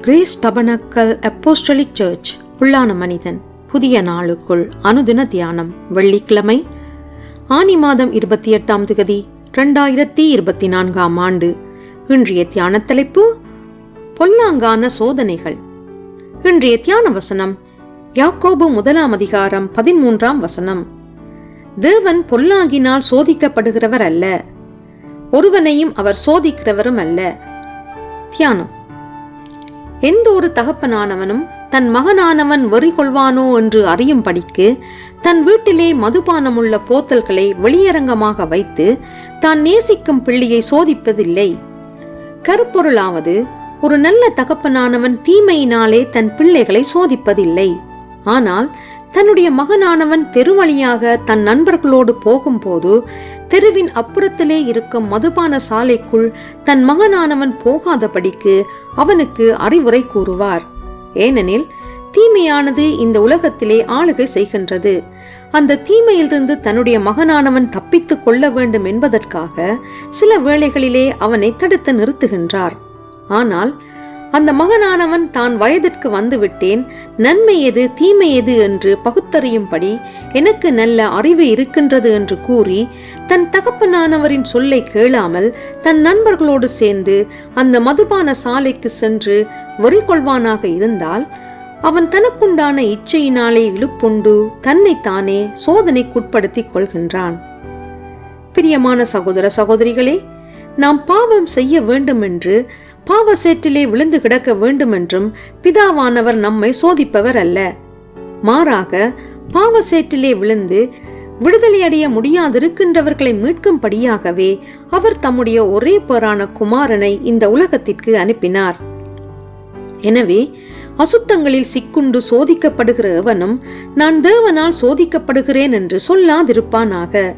Grace tabernacle apostolic search உள்ளான மனிதன் புதிய நாளுக்குள் அனுதின தியானம் வெள்ளிக்கிழமை ஆனி மாதம் இருபத்தி எட்டாம் திகதி ரெண்டாயிரத்தி இருபத்தி நான்காம் ஆண்டு இன்றைய தியான தலைப்பு பொல்லாங்கான சோதனைகள். இன்றைய தியான வசனம் யாக்கோபு முதலாம் அதிகாரம் பதிமூன்றாம் வசனம். தேவன் பொல்லாங்கினால் சோதிக்கப்படுகிறவர் அல்ல. ஒருவனையும் அவர் சோதிக்கிறவரும் அல்ல. தியானம். எந்த ஒரு தகப்பனானவனும் தன் மகனானவன் வரி கொள்வானோ என்று அறியும் படிக்கு தன் வீட்டிலே மதுபானமுள்ள போத்தல்களை வெளியரங்கமாக வைத்து தான் நேசிக்கும் பிள்ளையை சோதிப்பதில்லை. கருப்பொருளாவது ஒரு நல்ல தகப்பனானவன் தீமையினாலே தன் பிள்ளைகளை சோதிப்பதில்லை. ஆனால் தன்னுடைய மகனானவன் தெருவழியாக தன் நண்பர்களோடு போகும்போது தெருவின் அப்புறத்திலே இருக்கும் மதுபான சாலைக்குள் தன் மகனானவன் போகாதபடிக்கு அவனுக்கு அறிவுரை கூறுவார். ஏனெனில் தீமையானது இந்த உலகத்திலே ஆளுகை செய்கின்றது. அந்த தீமையிலிருந்து தன்னுடைய மகனானவன் தப்பித்துக் கொள்ள வேண்டும் என்பதற்காக சில வேளைகளிலே அவனை தடுத்து நிறுத்துகின்றார். ஆனால் அந்த மகனானவன் தான் வயதிற்கு வந்துவிட்டேன். நன்மை எது தீமை எது என்று பகுத்தறியும்படி எனக்கு நல்ல அறிவு இருக்கின்றது என்று கூறி தன் தகப்பனானவரின் சொல்லை கேளாமல் தன் நண்பர்களோடு சேர்ந்து அந்த மதுபான சாலைக்கு சென்று வரி கொள்வானாக இருந்தால் அவன் தனக்குண்டான இச்சையினாலே இழுப்புண்டு தன்னைத்தானே சோதனைக்குட்படுத்திக் கொள்கின்றான். பிரியமான சகோதர சகோதரிகளே நாம் பாவம் செய்ய வேண்டுமென்று பாவ சேற்றிலே விழுந்து கிடக்க வேண்டுமென்றும் பிதாவானவர் நம்மை சோதிப்பவர் அல்ல. மாறாக பாவ சேற்றிலே விழுந்து விடுதலை அடைய முடியாதிருக்கின்றவர்களை மீட்கும்படியாகவே அவர் தம்முடைய ஒரே பேரான குமாரனை இந்த உலகத்திற்கு அனுப்பினார். எனவே அசுத்தங்களில் சிக்குண்டு சோதிக்கப்படுகிற எவனும் நான் தேவனால் சோதிக்கப்படுகிறேன் என்று சொல்லாதிருப்பானாக.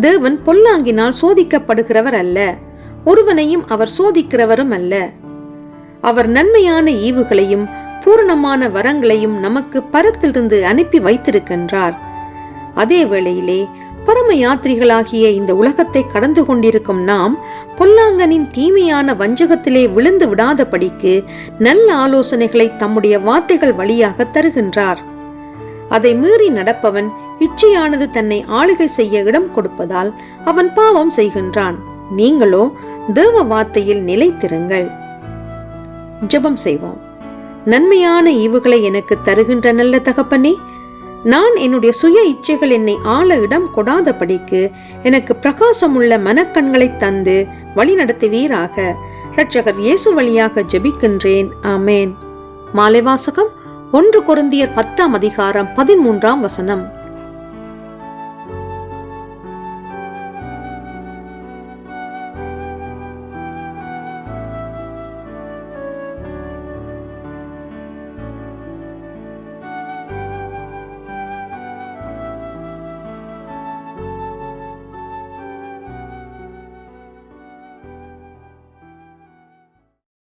தேவன் பொல்லாங்கினால் சோதிக்கப்படுகிறவர் அல்ல. ஒருவனையும் அவர் சோதிக்கிறவரும் அல்ல. அவர் நன்மையான ஈவுகளையும் பூரணமான வரங்களையும் நமக்கு பரத்திலிருந்து அனுப்பி வைத்திருக்கின்றார். அதே வேளையிலே பரம யாத்திரிகளாகிய இந்த உலகத்தை கடந்து கொண்டிருக்கும் நாம் பொல்லாங்கனின் தீமையான வஞ்சகத்திலே விழுந்து விடாதபடிக்கு நல்ல ஆலோசனைகளை தம்முடைய வார்த்தைகள் வழியாக தருகின்றார். அதை மீறி நடப்பவன் இச்சையானது தன்னை ஆளுகை செய்ய இடம் கொடுப்பதால் அவன் பாவம் செய்கின்றான். நீங்களோ தேவ வார்த்தையில் நிலைத்திருங்கள். ஜெபம் செய்வோம். நன்மையான ஈவுகளை எனக்கு தருகின்ற நல்ல தகப்பனே நான் என்னுடைய சுய இச்சைகள் என்னை ஆள இடம் கொடாதபடிக்கு எனக்கு பிரகாசமுள்ள மனக்கண்களை தந்து வழி நடத்துவீராக இரட்சகர் இயேசு வழியாக ஜெபிக்கின்றேன். ஆமேன். மாலை வாசகம் ஒன்று குருந்தியர் பத்தாம் அதிகாரம் பதிமூன்றாம் வசனம்.